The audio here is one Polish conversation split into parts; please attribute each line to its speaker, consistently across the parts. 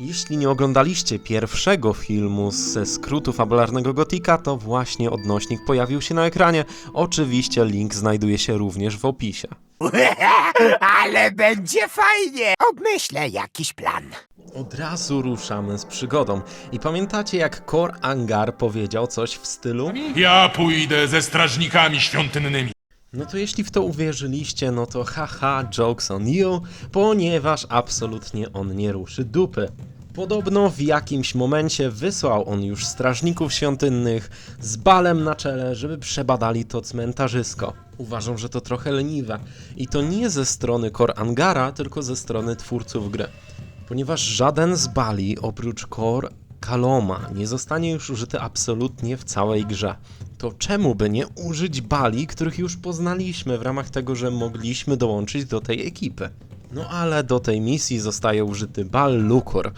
Speaker 1: Jeśli nie oglądaliście pierwszego filmu ze skrótu fabularnego Gotika, to właśnie odnośnik pojawił się na ekranie. Oczywiście link znajduje się również w opisie.
Speaker 2: Ale będzie fajnie! Obmyślę jakiś plan.
Speaker 1: Od razu ruszamy z przygodą. I pamiętacie jak Kor Angar powiedział coś w stylu?
Speaker 3: Ja pójdę ze strażnikami świątynnymi.
Speaker 1: No to jeśli w to uwierzyliście, no to haha, jokes on you, ponieważ absolutnie on nie ruszy dupy. Podobno w jakimś momencie wysłał on już strażników świątynnych z balem na czele, żeby przebadali to cmentarzysko. Uważam, że to trochę leniwe. I to nie ze strony Kor Angara, tylko ze strony twórców gry. Ponieważ żaden z bali oprócz Kor Kaloma nie zostanie już użyty absolutnie w całej grze. To czemu by nie użyć bali, których już poznaliśmy w ramach tego, że mogliśmy dołączyć do tej ekipy? No ale do tej misji zostaje użyty bal Lukor.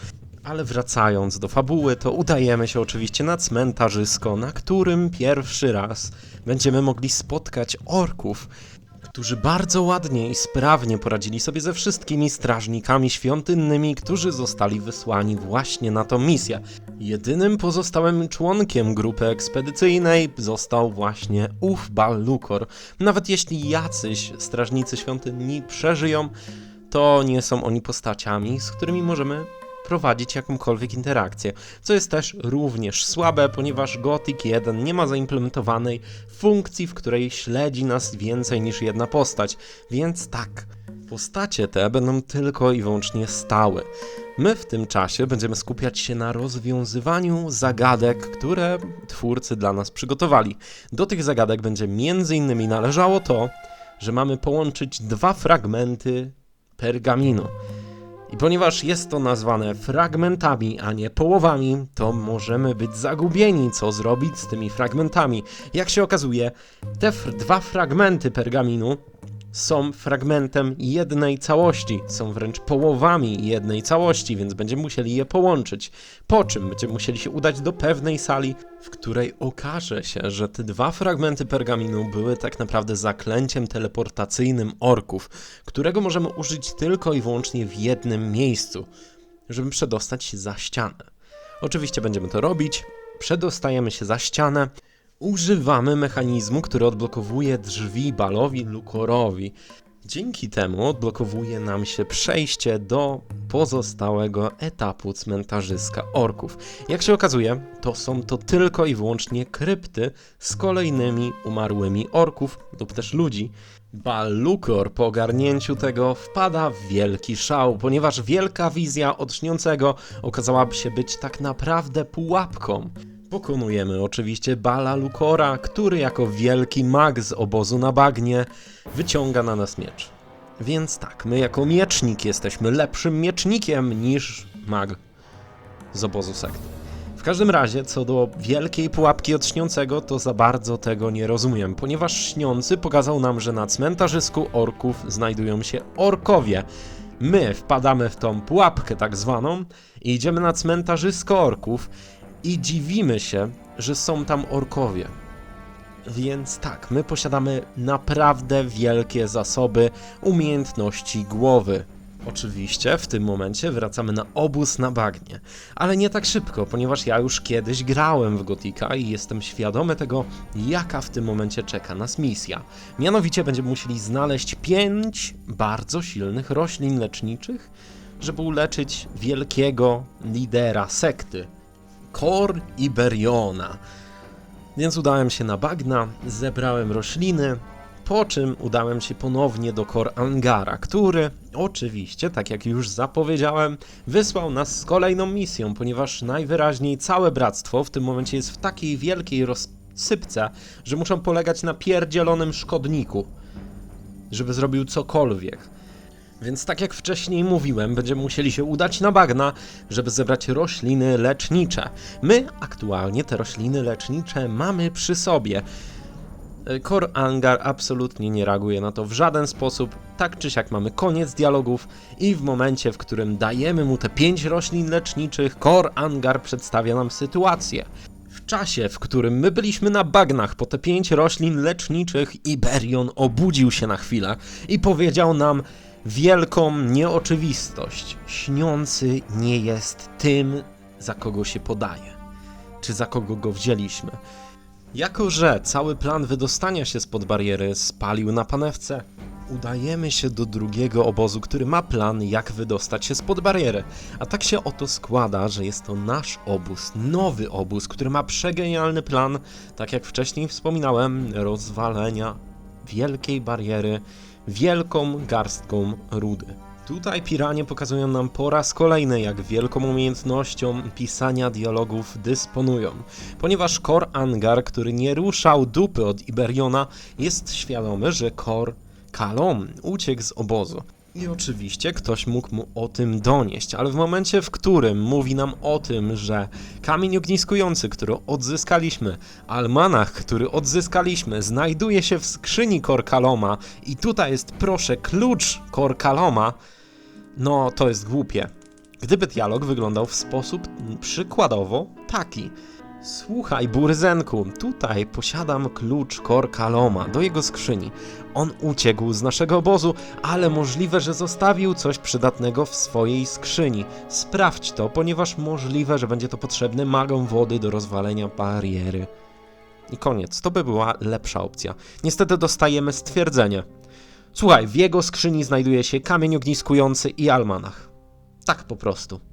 Speaker 1: Ale wracając do fabuły, to udajemy się oczywiście na cmentarzysko, na którym pierwszy raz będziemy mogli spotkać orków, którzy bardzo ładnie i sprawnie poradzili sobie ze wszystkimi strażnikami świątynnymi, którzy zostali wysłani właśnie na tą misję. Jedynym pozostałym członkiem grupy ekspedycyjnej został właśnie ów Bal-Lukor. Nawet jeśli jacyś strażnicy świątynni przeżyją, to nie są oni postaciami, z którymi możemy prowadzić jakąkolwiek interakcję, co jest też również słabe, ponieważ Gothic 1 nie ma zaimplementowanej funkcji, w której śledzi nas więcej niż jedna postać, więc tak, postacie te będą tylko i wyłącznie stałe. My w tym czasie będziemy skupiać się na rozwiązywaniu zagadek, które twórcy dla nas przygotowali. Do tych zagadek będzie innymi należało to, że mamy połączyć dwa fragmenty pergaminu. I ponieważ jest to nazwane fragmentami, a nie połowami, to możemy być zagubieni, co zrobić z tymi fragmentami. Jak się okazuje, te dwa fragmenty pergaminu są fragmentem jednej całości, są wręcz połowami jednej całości, więc będziemy musieli je połączyć. Po czym będziemy musieli się udać do pewnej sali, w której okaże się, że te dwa fragmenty pergaminu były tak naprawdę zaklęciem teleportacyjnym orków, którego możemy użyć tylko i wyłącznie w jednym miejscu, żeby przedostać się za ścianę. Oczywiście będziemy to robić, przedostajemy się za ścianę, używamy mechanizmu, który odblokowuje drzwi Balowi Lukorowi. Dzięki temu odblokowuje nam się przejście do pozostałego etapu cmentarzyska orków. Jak się okazuje, to są to tylko i wyłącznie krypty z kolejnymi umarłymi orków lub też ludzi. Balukor po ogarnięciu tego wpada w wielki szał, ponieważ wielka wizja od śniącego okazałaby się być tak naprawdę pułapką. Pokonujemy oczywiście Bala Lukora, który jako wielki mag z obozu na bagnie wyciąga na nas miecz. Więc tak, my jako miecznik jesteśmy lepszym miecznikiem niż mag z obozu sekt. W każdym razie, co do wielkiej pułapki od śniącego, to za bardzo tego nie rozumiem, ponieważ śniący pokazał nam, że na cmentarzysku orków znajdują się orkowie. My wpadamy w tą pułapkę tak zwaną i idziemy na cmentarzysko orków i dziwimy się, że są tam orkowie. Więc tak, my posiadamy naprawdę wielkie zasoby umiejętności głowy. Oczywiście w tym momencie wracamy na obóz na bagnie, ale nie tak szybko, ponieważ ja już kiedyś grałem w Gotika i jestem świadomy tego, jaka w tym momencie czeka nas misja. Mianowicie będziemy musieli znaleźć pięć bardzo silnych roślin leczniczych, żeby uleczyć wielkiego lidera sekty, Kor Iberiona. Więc udałem się na bagna, zebrałem rośliny, po czym udałem się ponownie do Kor Angara, który oczywiście, tak jak już zapowiedziałem, wysłał nas z kolejną misją, ponieważ najwyraźniej całe bractwo w tym momencie jest w takiej wielkiej rozsypce, że muszą polegać na pierdzielonym szkodniku, żeby zrobił cokolwiek. Więc tak jak wcześniej mówiłem, będziemy musieli się udać na bagna, żeby zebrać rośliny lecznicze. My aktualnie te rośliny lecznicze mamy przy sobie. E, Kor Angar absolutnie nie reaguje na to w żaden sposób. Tak czy siak mamy koniec dialogów i w momencie, w którym dajemy mu te pięć roślin leczniczych, Kor Angar przedstawia nam sytuację. W czasie, w którym my byliśmy na bagnach po te pięć roślin leczniczych, Iberion obudził się na chwilę i powiedział nam, wielką nieoczywistość. Śniący nie jest tym, za kogo się podaje, czy za kogo go wzięliśmy. Jako, że cały plan wydostania się spod bariery spalił na panewce, udajemy się do drugiego obozu, który ma plan, jak wydostać się spod bariery. A tak się oto składa, że jest to nasz obóz, nowy obóz, który ma przegenialny plan, tak jak wcześniej wspominałem, rozwalenia wielkiej bariery wielką garstką rudy. Tutaj piranie pokazują nam po raz kolejny, jak wielką umiejętnością pisania dialogów dysponują, ponieważ Kor Angar, który nie ruszał dupy od Iberiona, jest świadomy, że Kor Kalom uciekł z obozu. I oczywiście ktoś mógł mu o tym donieść, ale w momencie, w którym mówi nam o tym, że kamień ogniskujący, który odzyskaliśmy, almanach, który odzyskaliśmy, znajduje się w skrzyni Korkaloma i tutaj jest, proszę, klucz Korkaloma, no to jest głupie. Gdyby dialog wyglądał w sposób przykładowo taki. Słuchaj, Burzenku, tutaj posiadam klucz Korkaloma do jego skrzyni. On uciekł z naszego obozu, ale możliwe, że zostawił coś przydatnego w swojej skrzyni. Sprawdź to, ponieważ możliwe, że będzie to potrzebne magom wody do rozwalenia bariery. I koniec, to by była lepsza opcja. Niestety dostajemy stwierdzenie. Słuchaj, w jego skrzyni znajduje się kamień ogniskujący i almanach. Tak po prostu.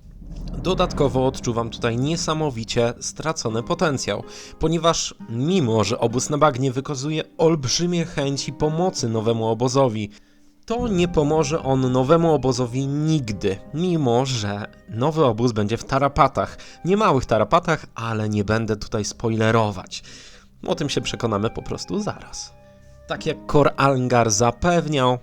Speaker 1: Dodatkowo odczuwam tutaj niesamowicie stracony potencjał, ponieważ mimo, że obóz na bagnie wykazuje olbrzymie chęci pomocy nowemu obozowi, to nie pomoże on nowemu obozowi nigdy, mimo że nowy obóz będzie w tarapatach. Niemałych tarapatach, ale nie będę tutaj spoilerować. O tym się przekonamy po prostu zaraz. Tak jak Kor Angar zapewniał,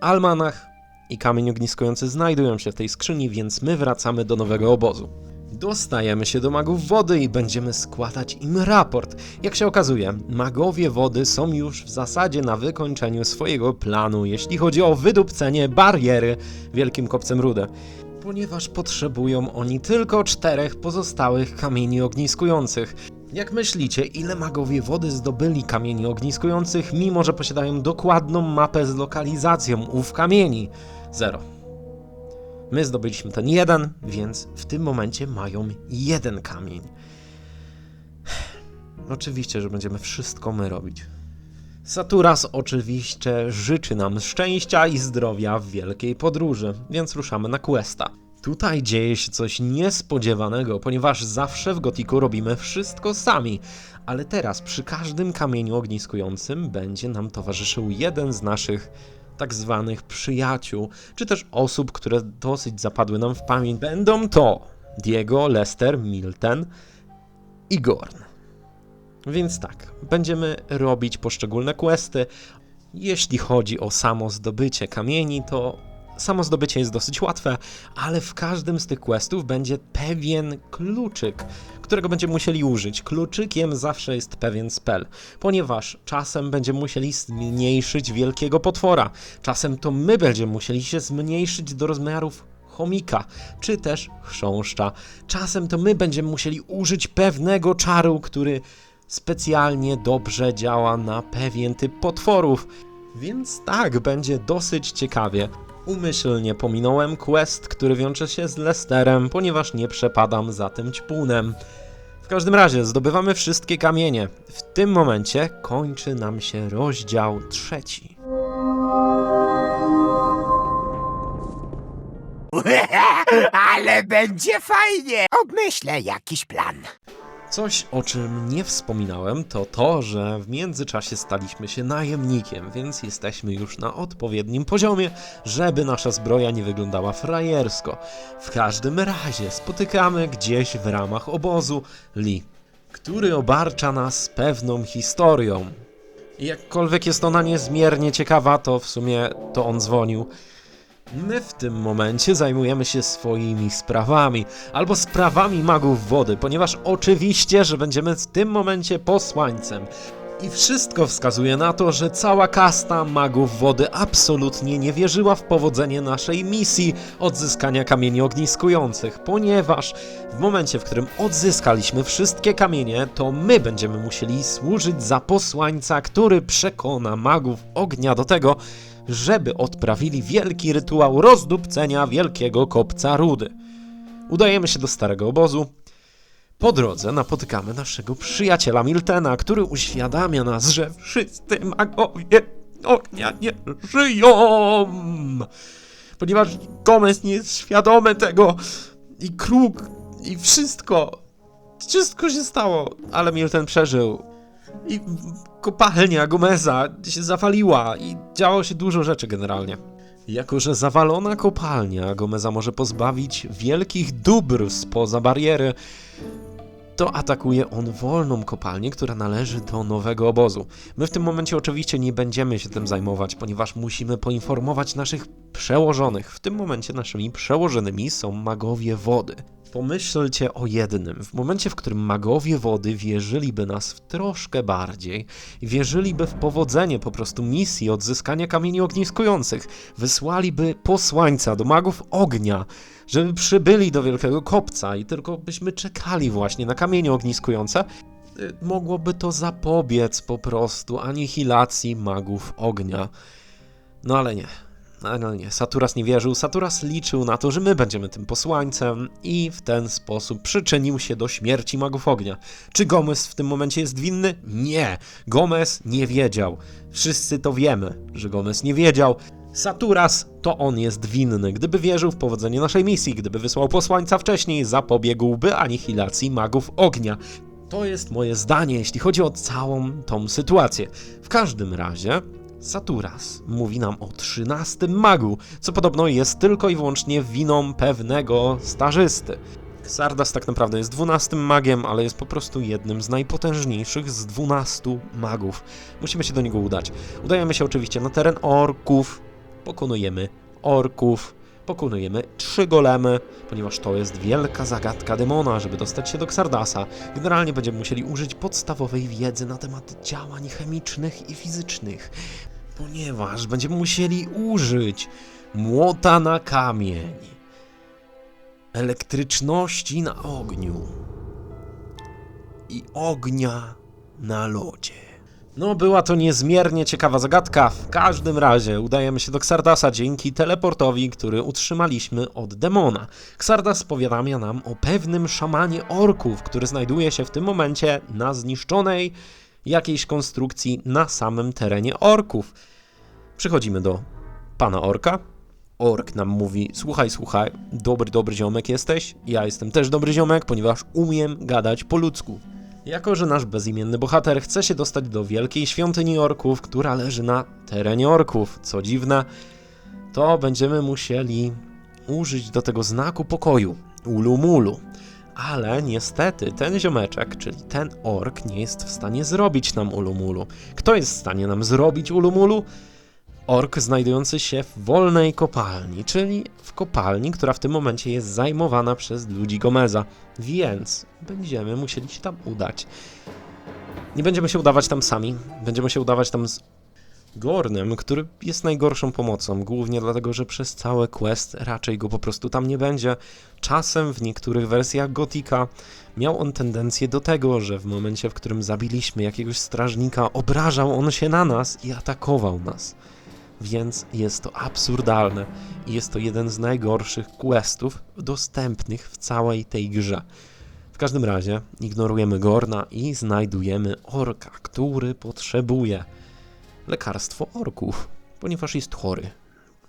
Speaker 1: Almanach i kamień ogniskujący znajdują się w tej skrzyni, więc my wracamy do nowego obozu. Dostajemy się do magów wody i będziemy składać im raport. Jak się okazuje, magowie wody są już w zasadzie na wykończeniu swojego planu, jeśli chodzi o wydupcenie bariery Wielkim Kopcem Rudę. Ponieważ potrzebują oni tylko czterech pozostałych kamieni ogniskujących. Jak myślicie, ile magowie wody zdobyli kamieni ogniskujących, mimo że posiadają dokładną mapę z lokalizacją ów kamieni? Zero. My zdobyliśmy ten jeden, więc w tym momencie mają jeden kamień. Oczywiście, że będziemy wszystko my robić. Saturas oczywiście życzy nam szczęścia i zdrowia w wielkiej podróży, więc ruszamy na questa. Tutaj dzieje się coś niespodziewanego, ponieważ zawsze w Gotiku robimy wszystko sami, ale teraz przy każdym kamieniu ogniskującym będzie nam towarzyszył jeden z naszych tak zwanych przyjaciół, czy też osób, które dosyć zapadły nam w pamięć. Będą to Diego, Lester, Milten i Gorn. Więc tak, będziemy robić poszczególne questy. Jeśli chodzi o samo zdobycie kamieni, to samo zdobycie jest dosyć łatwe, ale w każdym z tych questów będzie pewien kluczyk, którego będziemy musieli użyć. Kluczykiem zawsze jest pewien spell, ponieważ czasem będziemy musieli zmniejszyć wielkiego potwora, czasem to my będziemy musieli się zmniejszyć do rozmiarów chomika, czy też chrząszcza. Czasem to my będziemy musieli użyć pewnego czaru, który specjalnie dobrze działa na pewien typ potworów. Więc tak, będzie dosyć ciekawie. Umyślnie pominąłem quest, który wiąże się z Lesterem, ponieważ nie przepadam za tym ćpunem. W każdym razie zdobywamy wszystkie kamienie. W tym momencie kończy nam się rozdział trzeci.
Speaker 2: Ale będzie fajnie! Obmyślę jakiś plan.
Speaker 1: Coś, o czym nie wspominałem, to to, że w międzyczasie staliśmy się najemnikiem, więc jesteśmy już na odpowiednim poziomie, żeby nasza zbroja nie wyglądała frajersko. W każdym razie spotykamy gdzieś w ramach obozu Lee, który obarcza nas pewną historią. I jakkolwiek jest ona niezmiernie ciekawa, to w sumie to on dzwonił. My w tym momencie zajmujemy się swoimi sprawami, albo sprawami magów wody, ponieważ oczywiście, że będziemy w tym momencie posłańcem. I wszystko wskazuje na to, że cała kasta magów wody absolutnie nie wierzyła w powodzenie naszej misji odzyskania kamieni ogniskujących, ponieważ w momencie, w którym odzyskaliśmy wszystkie kamienie, to my będziemy musieli służyć za posłańca, który przekona magów ognia do tego, żeby odprawili wielki rytuał rozdupcenia wielkiego kopca rudy. Udajemy się do starego obozu. Po drodze napotykamy naszego przyjaciela Miltena, który uświadamia nas, że wszyscy magowie ognia nie żyją. Ponieważ Gomez nie jest świadomy tego i kruk i wszystko. Wszystko się stało, ale Milton przeżył. I kopalnia Gomeza się zawaliła i działo się dużo rzeczy generalnie. Jako, że zawalona kopalnia Gomeza może pozbawić wielkich dóbr spoza bariery, to atakuje on wolną kopalnię, która należy do nowego obozu. My w tym momencie oczywiście nie będziemy się tym zajmować, ponieważ musimy poinformować naszych przełożonych. W tym momencie naszymi przełożonymi są magowie wody. Pomyślcie o jednym. W momencie, w którym magowie wody wierzyliby nas w troszkę bardziej, wierzyliby w powodzenie po prostu misji odzyskania kamieni ogniskujących, wysłaliby posłańca do magów ognia, żeby przybyli do Wielkiego Kopca i tylko byśmy czekali właśnie na kamienie ogniskujące, y, mogłoby to zapobiec po prostu anihilacji magów ognia. No ale nie. Ale nie, Saturas nie wierzył. Saturas liczył na to, że my będziemy tym posłańcem i w ten sposób przyczynił się do śmierci magów ognia. Czy Gomez w tym momencie jest winny? Nie. Gomez nie wiedział. Wszyscy to wiemy, że Gomez nie wiedział. Saturas to on jest winny. Gdyby wierzył w powodzenie naszej misji, gdyby wysłał posłańca wcześniej, zapobiegłby anihilacji magów ognia. To jest moje zdanie, jeśli chodzi o całą tą sytuację. W każdym razie, Saturas mówi nam o 13 magu, co podobno jest tylko i wyłącznie winą pewnego stażysty. Xardas tak naprawdę jest 12 magiem, ale jest po prostu jednym z najpotężniejszych z 12 magów. Musimy się do niego udać. Udajemy się oczywiście na teren orków, pokonujemy orków, pokonujemy trzy golemy, ponieważ to jest wielka zagadka demona, żeby dostać się do Xardasa. Generalnie będziemy musieli użyć podstawowej wiedzy na temat działań chemicznych i fizycznych, ponieważ będziemy musieli użyć młota na kamień, elektryczności na ogniu i ognia na lodzie. No, była to niezmiernie ciekawa zagadka. W każdym razie udajemy się do Xardasa dzięki teleportowi, który utrzymaliśmy od demona. Xardas powiadamia nam o pewnym szamanie orków, który znajduje się w tym momencie na zniszczonej jakiejś konstrukcji na samym terenie orków. Przychodzimy do pana orka. Ork nam mówi: Słuchaj, słuchaj, dobry, dobry ziomek jesteś. Ja jestem też dobry ziomek, ponieważ umiem gadać po ludzku. Jako, że nasz bezimienny bohater chce się dostać do wielkiej świątyni orków, która leży na terenie orków, co dziwne, to będziemy musieli użyć do tego znaku pokoju, ulumulu. Ale niestety ten ziomeczek, czyli ten ork, nie jest w stanie zrobić nam ulumulu. Kto jest w stanie nam zrobić ulumulu? Ork znajdujący się w wolnej kopalni, czyli w kopalni, która w tym momencie jest zajmowana przez ludzi Gomeza. Więc będziemy musieli się tam udać. Nie będziemy się udawać tam sami, będziemy się udawać tam z Gornem, który jest najgorszą pomocą, głównie dlatego, że przez całe quest raczej go po prostu tam nie będzie. Czasem w niektórych wersjach Gotika miał on tendencję do tego, że w momencie, w którym zabiliśmy jakiegoś strażnika, obrażał on się na nas i atakował nas. Więc jest to absurdalne i jest to jeden z najgorszych questów dostępnych w całej tej grze. W każdym razie ignorujemy Gorna i znajdujemy orka, który potrzebuje lekarstwo orków, ponieważ jest chory.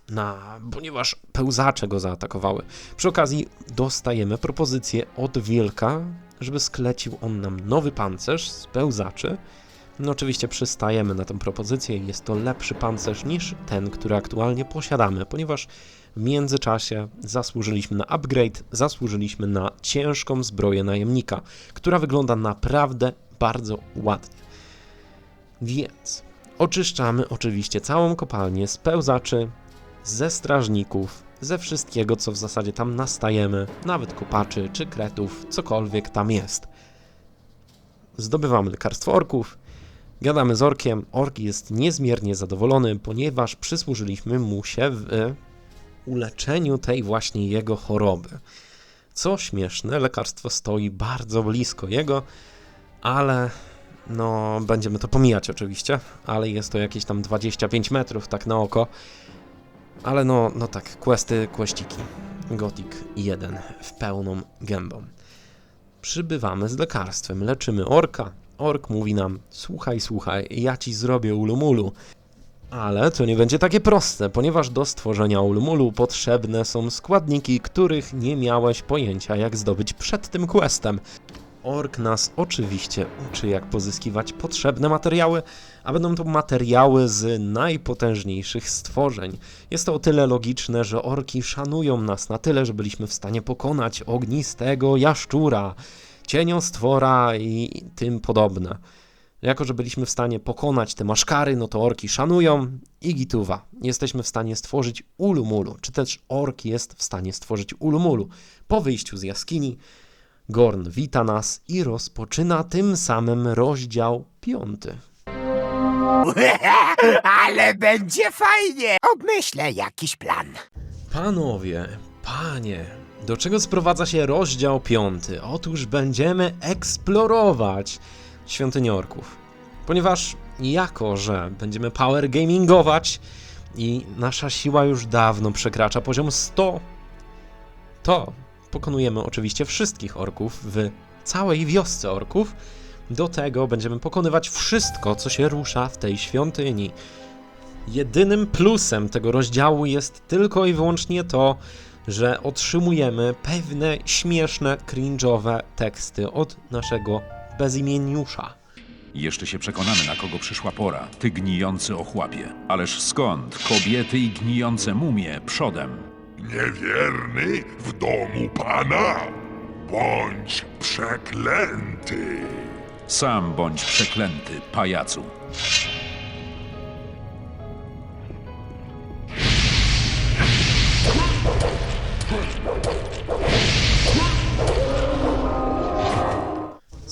Speaker 1: Na, ponieważ pełzacze go zaatakowały. Przy okazji dostajemy propozycję od wilka, żeby sklecił on nam nowy pancerz z pełzaczy. No oczywiście przystajemy na tę propozycję jest to lepszy pancerz niż ten, który aktualnie posiadamy, ponieważ w międzyczasie zasłużyliśmy na upgrade, zasłużyliśmy na ciężką zbroję najemnika, która wygląda naprawdę bardzo ładnie. Więc oczyszczamy oczywiście całą kopalnię z pełzaczy, ze strażników, ze wszystkiego, co w zasadzie tam nastajemy, nawet kopaczy czy kretów, cokolwiek tam jest. Zdobywamy lekarstwo orków, gadamy z orkiem. Ork jest niezmiernie zadowolony, ponieważ przysłużyliśmy mu się w uleczeniu tej właśnie jego choroby. Co śmieszne, lekarstwo stoi bardzo blisko jego, ale No, będziemy to pomijać oczywiście, ale jest to jakieś tam 25 metrów, tak na oko. Ale no, no tak, questy, questyki. Gothic 1 w pełną gębą. Przybywamy z lekarstwem, leczymy orka. Ork mówi nam, słuchaj, słuchaj, ja ci zrobię ulumulu. Ale to nie będzie takie proste, ponieważ do stworzenia ulumulu potrzebne są składniki, których nie miałeś pojęcia jak zdobyć przed tym questem. Ork nas oczywiście uczy, jak pozyskiwać potrzebne materiały, a będą to materiały z najpotężniejszych stworzeń. Jest to o tyle logiczne, że orki szanują nas na tyle, że byliśmy w stanie pokonać ognistego jaszczura, cieniostwora i tym podobne. Jako, że byliśmy w stanie pokonać te maszkary, no to orki szanują i gituwa. Jesteśmy w stanie stworzyć ulumulu, czy też ork jest w stanie stworzyć ulumulu. Po wyjściu z jaskini Gorn wita nas i rozpoczyna tym samym rozdział piąty.
Speaker 2: Ale będzie fajnie! Obmyślę jakiś plan.
Speaker 1: Panowie, panie, do czego sprowadza się rozdział piąty? Otóż będziemy eksplorować świątynię orków. Ponieważ jako, że będziemy power gamingować i nasza siła już dawno przekracza poziom 100, to pokonujemy oczywiście wszystkich orków w całej wiosce orków. Do tego będziemy pokonywać wszystko, co się rusza w tej świątyni. Jedynym plusem tego rozdziału jest tylko i wyłącznie to, że otrzymujemy pewne śmieszne, cringe'owe teksty od naszego bezimieniusza.
Speaker 4: Jeszcze się przekonamy, na kogo przyszła pora. Ty gnijący ochłapie. Ależ skąd? Kobiety i gnijące mumie przodem.
Speaker 5: Niewierny w domu pana? Bądź przeklęty!
Speaker 4: Sam bądź przeklęty, pajacu.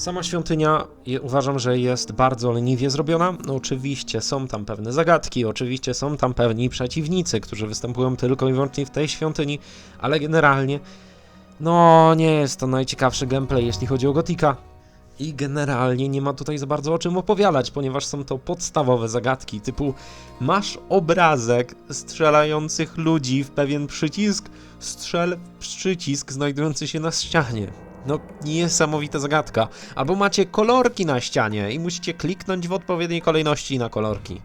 Speaker 1: Sama świątynia uważam, że jest bardzo leniwie zrobiona. No, oczywiście są tam pewne zagadki, oczywiście są tam pewni przeciwnicy, którzy występują tylko i wyłącznie w tej świątyni, ale generalnie no nie jest to najciekawszy gameplay, jeśli chodzi o Gotika. I generalnie nie ma tutaj za bardzo o czym opowiadać, ponieważ są to podstawowe zagadki typu masz obrazek strzelających ludzi w pewien przycisk, strzel w przycisk znajdujący się na ścianie. No, niesamowita zagadka. Albo macie kolorki na ścianie i musicie kliknąć w odpowiedniej kolejności na kolorki.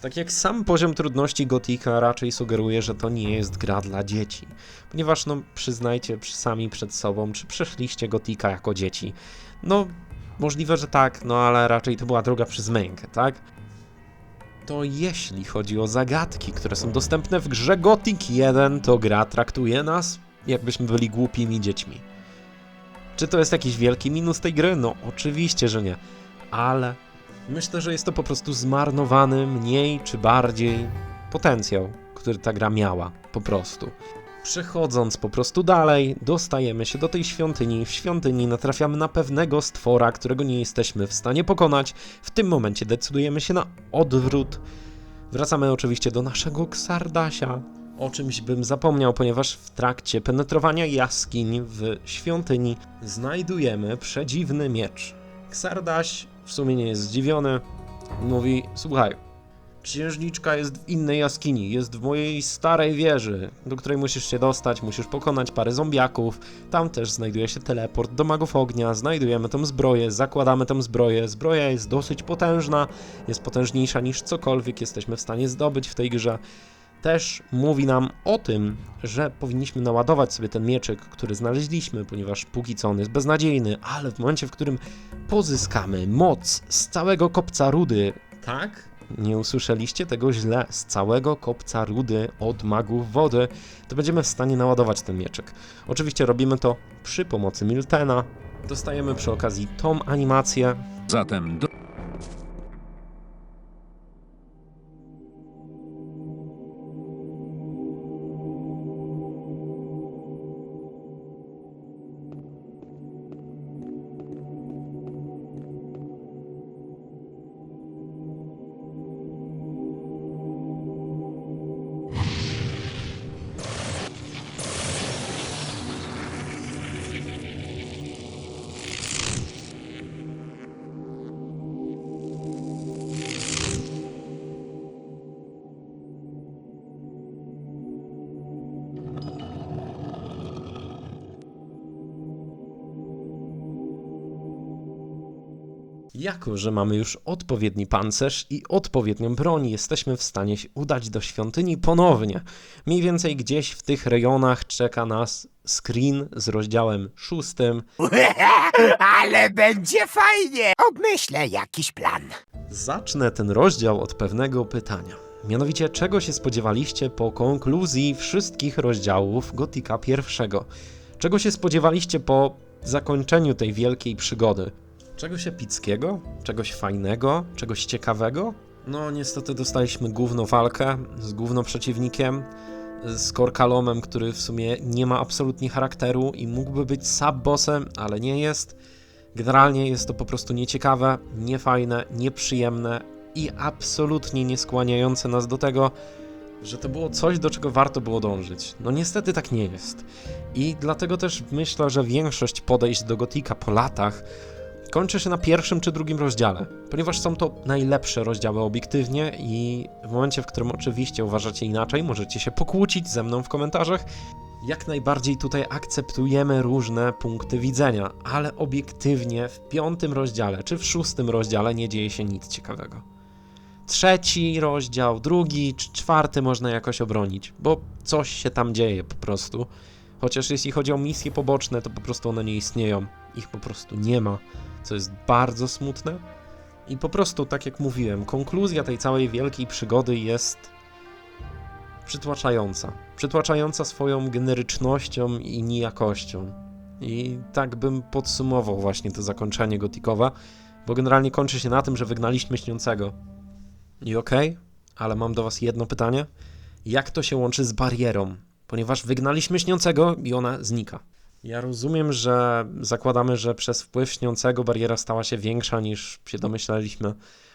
Speaker 1: Tak jak sam poziom trudności Gotika raczej sugeruje, że to nie jest gra dla dzieci. Ponieważ, no, przyznajcie przy- sami przed sobą, czy przeszliście Gotika jako dzieci. No, możliwe, że tak, no ale raczej to była droga przez mękę, tak? To jeśli chodzi o zagadki, które są dostępne w grze Gothic 1, to gra traktuje nas, jakbyśmy byli głupimi dziećmi. Czy to jest jakiś wielki minus tej gry? No, oczywiście, że nie. Ale myślę, że jest to po prostu zmarnowany mniej czy bardziej potencjał, który ta gra miała. Po prostu. Przechodząc po prostu dalej, dostajemy się do tej świątyni. W świątyni natrafiamy na pewnego stwora, którego nie jesteśmy w stanie pokonać. W tym momencie decydujemy się na odwrót. Wracamy oczywiście do naszego Ksardasia. O czymś bym zapomniał, ponieważ w trakcie penetrowania jaskiń w świątyni znajdujemy przedziwny miecz. Ksardaś w sumie nie jest zdziwiony. Mówi: Słuchaj, Księżniczka jest w innej jaskini, jest w mojej starej wieży, do której musisz się dostać, musisz pokonać parę zombiaków. Tam też znajduje się teleport do magów ognia, znajdujemy tą zbroję, zakładamy tą zbroję. Zbroja jest dosyć potężna, jest potężniejsza niż cokolwiek jesteśmy w stanie zdobyć w tej grze. Też mówi nam o tym, że powinniśmy naładować sobie ten mieczyk, który znaleźliśmy, ponieważ póki co on jest beznadziejny, ale w momencie, w którym pozyskamy moc z całego kopca rudy, tak? Nie usłyszeliście tego źle, z całego kopca rudy od magów wody, to będziemy w stanie naładować ten mieczyk. Oczywiście robimy to przy pomocy Miltena. Dostajemy przy okazji tą animację,
Speaker 4: Zatem do...
Speaker 1: Jako, że mamy już odpowiedni pancerz i odpowiednią broń, jesteśmy w stanie się udać do świątyni ponownie. Mniej więcej gdzieś w tych rejonach czeka nas screen z rozdziałem szóstym.
Speaker 2: Ale będzie fajnie! Obmyślę jakiś plan.
Speaker 1: Zacznę ten rozdział od pewnego pytania. Mianowicie, czego się spodziewaliście po konkluzji wszystkich rozdziałów Gotika pierwszego? Czego się spodziewaliście po zakończeniu tej wielkiej przygody? Czegoś epickiego? Czegoś fajnego? Czegoś ciekawego? No, niestety dostaliśmy gówno walkę z gówno przeciwnikiem, z Korkalomem, który w sumie nie ma absolutnie charakteru i mógłby być sub-bossem, ale nie jest. Generalnie jest to po prostu nieciekawe, niefajne, nieprzyjemne i absolutnie nie skłaniające nas do tego, że to było coś, do czego warto było dążyć. No niestety tak nie jest. I dlatego też myślę, że większość podejść do Gotika po latach kończy się na pierwszym czy drugim rozdziale, ponieważ są to najlepsze rozdziały obiektywnie i w momencie, w którym oczywiście uważacie inaczej, możecie się pokłócić ze mną w komentarzach. Jak najbardziej tutaj akceptujemy różne punkty widzenia, ale obiektywnie w piątym rozdziale czy w szóstym rozdziale nie dzieje się nic ciekawego. Trzeci rozdział, drugi czy czwarty można jakoś obronić, bo coś się tam dzieje po prostu. Chociaż jeśli chodzi o misje poboczne, to po prostu one nie istnieją. Ich po prostu nie ma, co jest bardzo smutne. I po prostu, tak jak mówiłem, konkluzja tej całej wielkiej przygody jest przytłaczająca. Przytłaczająca swoją generycznością i nijakością. I tak bym podsumował właśnie to zakończenie gotikowe, bo generalnie kończy się na tym, że wygnaliśmy śniącego. I okej, ale mam do was jedno pytanie. Jak to się łączy z barierą? Ponieważ wygnaliśmy śniącego i ona znika. Ja rozumiem, że zakładamy, że przez wpływ śniącego bariera stała się większa niż się domyślaliśmy.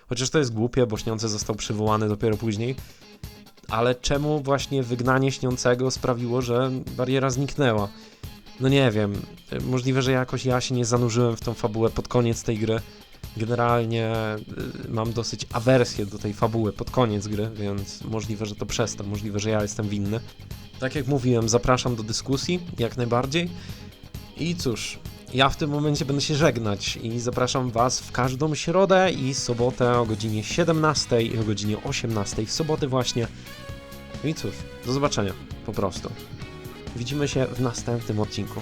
Speaker 1: Chociaż to jest głupie, bo śniący został przywołany dopiero później. Ale czemu właśnie wygnanie śniącego sprawiło, że bariera zniknęła? No nie wiem. Możliwe, że jakoś ja się nie zanurzyłem w tą fabułę pod koniec tej gry. Generalnie y, mam dosyć awersję do tej fabuły pod koniec gry, więc możliwe, że to przez to, możliwe, że ja jestem winny. Tak jak mówiłem, zapraszam do dyskusji, jak najbardziej. I cóż, ja w tym momencie będę się żegnać i zapraszam Was w każdą środę i sobotę o godzinie 17 i o godzinie 18 w soboty właśnie. I cóż, do zobaczenia, po prostu. Widzimy się w następnym odcinku.